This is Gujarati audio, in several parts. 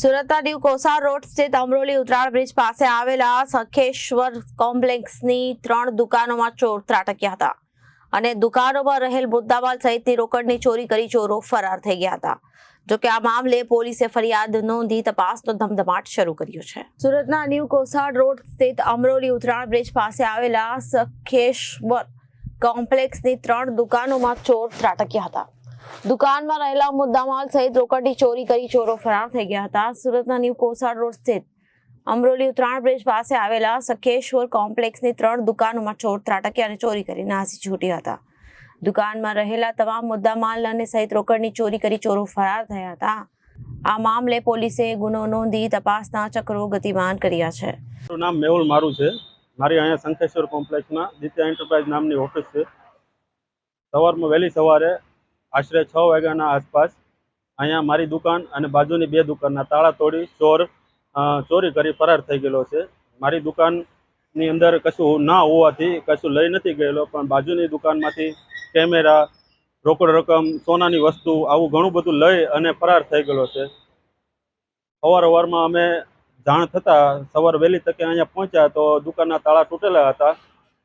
સુરતના ન્યૂ કોસાર રોડ સ્થિત અમરોલી ઉતરાણ બ્રિજ પાસે આવેલા સખેશ્વર કોમ્પ્લેક્સની ત્રણ દુકાનોમાં ચોર ત્રાટક્યા હતા અને દુકાનોમાં રહેલ મુદ્દામાલ સહિતની રોકડની ચોરી કરી ચોરો ફરાર થઈ ગયા હતા. જોકે આ મામલે પોલીસે ફરિયાદ નોંધી તપાસનો ધમધમાટ શરૂ કર્યો છે. સુરતના ન્યૂ કોસાડ રોડ સ્થિત અમરોલી ઉતરાણ બ્રિજ પાસે આવેલા સખેશ્વર કોમ્પ્લેક્સની ત્રણ દુકાનોમાં ચોર ત્રાટક્યા હતા. દુકાનમાં રહેલા મુદ્દામાલ સહિત રોકડની ચોરી કરી ચોરો ફરાર થઈ ગયા હતા. સુરતના ન્યૂ કોસાડ રોડ સ્થિત અમરોલી ઉતરાણ બ્રિજ પાસે આવેલા સખેશ્વર કોમ્પ્લેક્સની ત્રણ દુકાનોમાં ચોર ત્રાટક્યા અને ચોરી કરી નાસી છૂટ્યા હતા. દુકાનમાં રહેલા તમામ મુદ્દામાલ અને સહિત રોકડની ચોરી કરી ચોરો ફરાર થયા હતા. આ મામલે પોલીસે ગુનો નોંધી તપાસના ચક્રો ગતિમાન કર્યા છે. મારું નામ મેહુલ મારું છે. મારી અહીંયા શંખેશ્વર કોમ્પ્લેક્સમાં દિત્યા એન્ટરપ્રાઇઝ નામની ઓફિસ છે. સવારમાં વહેલી સવારે આશરે છ વાગ્યાના આસપાસ અહીંયા મારી દુકાન અને બાજુની બે દુકાનના તાળા તોડી ચોર ચોરી કરી ફરાર થઈ ગયેલો છે. મારી દુકાનની અંદર કશું ના હોવાથી કશું લઈ નથી ગયેલો, પણ બાજુની દુકાનમાંથી કેમેરા, રોકડ રકમ, સોનાની વસ્તુ, આવું ઘણું બધું લઈ અને ફરાર થઈ ગયેલો છે. અવાર અવારમાં અમે જાણ થતાં સવાર વહેલી તકે અહીંયા પહોંચ્યા તો દુકાનના તાળા તૂટેલા હતા.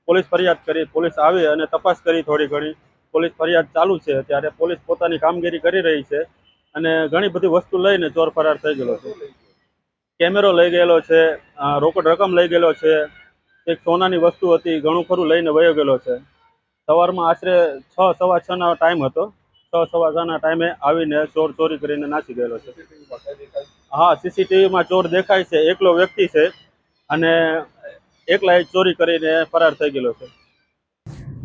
પોલીસ ફરિયાદ કરી, પોલીસ આવી અને તપાસ કરી થોડી ઘણી. પોલીસ ફરિયાદ ચાલુ છે, ત્યારે પોલીસ પોતાની કામગીરી કરી રહી છે અને ઘણી બધી વસ્તુ લઈને ચોર ફરાર થઈ ગયેલો છે. કેમેરો લઈ ગયેલો છે રોકડ રકમ લઈ ગયેલો છે, એક સોનાની વસ્તુ હતી, ઘણું ખરું લઈને વયો ગયેલો છે. સવારમાં આશરે છ, સવા છ નો ટાઈમ હતો, છ, સવા છ ના ટાઈમે આવીને ચોર ચોરી કરીને નાસી ગયેલો છે. હા, સીસીટીવીમાં ચોર દેખાય છે, એકલો વ્યક્તિ છે અને એકલા ચોરી કરીને ફરાર થઈ ગયેલો છે.